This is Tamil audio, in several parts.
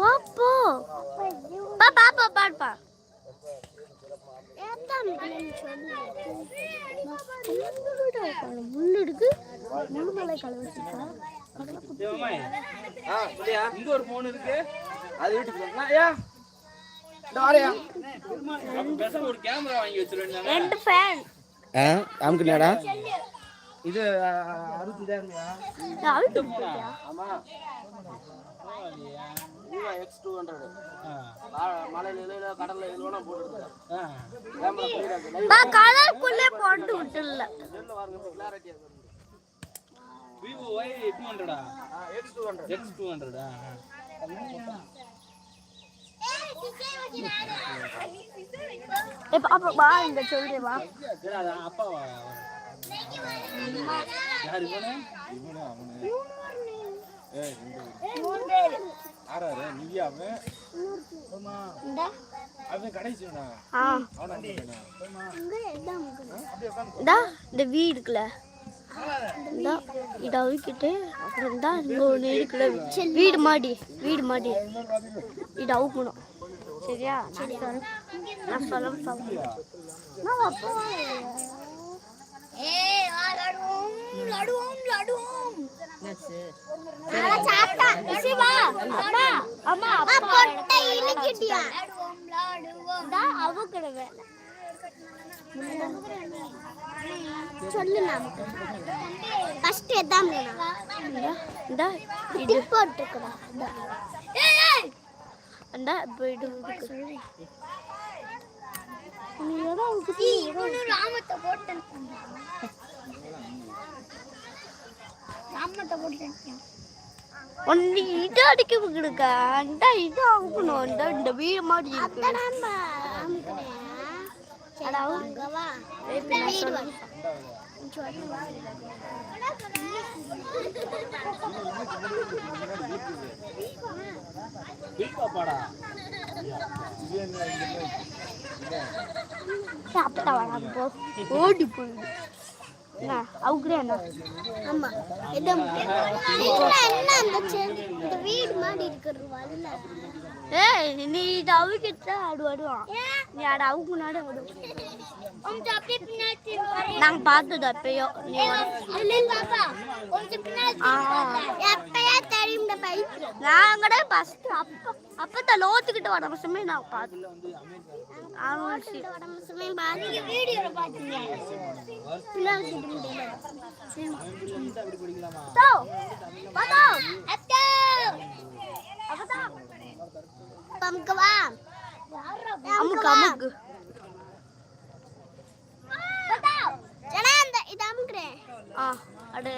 போ போ பா பாப்பா. பாடுப்பா முள்ளுடுக்கு முழுமலை கலவச்சிக்கா ஆ சொல்லியா இங்க ஒரு போன் இருக்கு. அது வீட்டுக்கு போனா இது அறுபத்தி அழுத்து ஆமா. ஹண்ட்ரட் மலையில இலையில கடல்ல நான் போட்டு விட்டுல நெல்ல கிளாரிட்டியா இருக்கு Vivo Y ஹண்ட்ரடா X two hundred X two ஹண்ட்ரடா இப்ப அப்ப வா இங்க வா. யார் இவனு? மூணு பேர் ஆறாரு நீயா அவன் இந்த. அவன் கடைசிவனா ஆ. அவனா அவனா? இந்தா இந்த வீடு இருக்குல்ல. இந்தா இதை அவுக்கிட்டு அப்புறம் தான் இங்கே ஒன்று இருக்குல்ல. வீடு மாடி வீடு மாடி. இதை அவுக்கணும் சரியா? நான் சொல்ல நான் அப்பா அம்மா அப்பா இழுக்கிட்டியா? அவுக்கிடுவேன் சொல்லு நமக்கு. ஃபர்ஸ்ட் எதாம் இந்த இது போட்டுக்கடா அந்த போயிடு ராமத்தை போட்டேன் ராமத்தை போட்டேன் ஒன்னு இது அடிக்க கொடுக்க அந்த இது ஆகணும் இந்த இந்த வீடு மாதிரி சாப்பிட்டா வராம போ. ஓடி போயிடு. அவுக்குறே என்ன ஆமா. என்ன அந்த இந்த வீடு மாதிரி இருக்கிறது வரல ஏய் நீ இது அவுக்கிட்ட ஆடு வருவான் நீ ஆடு அவுக்கு முன்னாடி ஆடு. நாங்க பார்த்தது அப்பயோ. நீ நான் கூட ஃபர்ஸ்ட் அப்ப அப்பதான் லோத்துக்கிட்ட வர வருஷமே நான் பார்த்தேன் ஆமாம் அமுக்கு தோ, வாதோ. ஆ அடு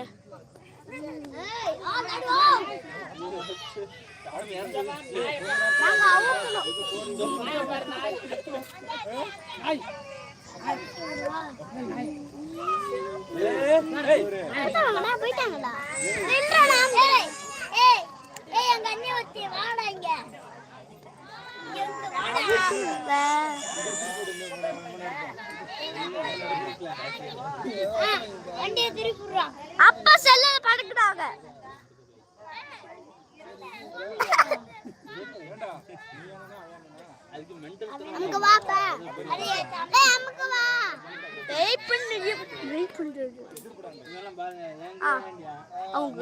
போயிட்டாங்களா போயிட்டாங்களா ஏய் ஏய் ஏய் எங்க அண்ணி ஒருத்தி வாடா இங்க அப்பா செல்ல படுக்கிறாங்க அமுக்கு வாப்பா அமுக்கு வா. வெயிட் பண்ணு வெயிட் அவங்க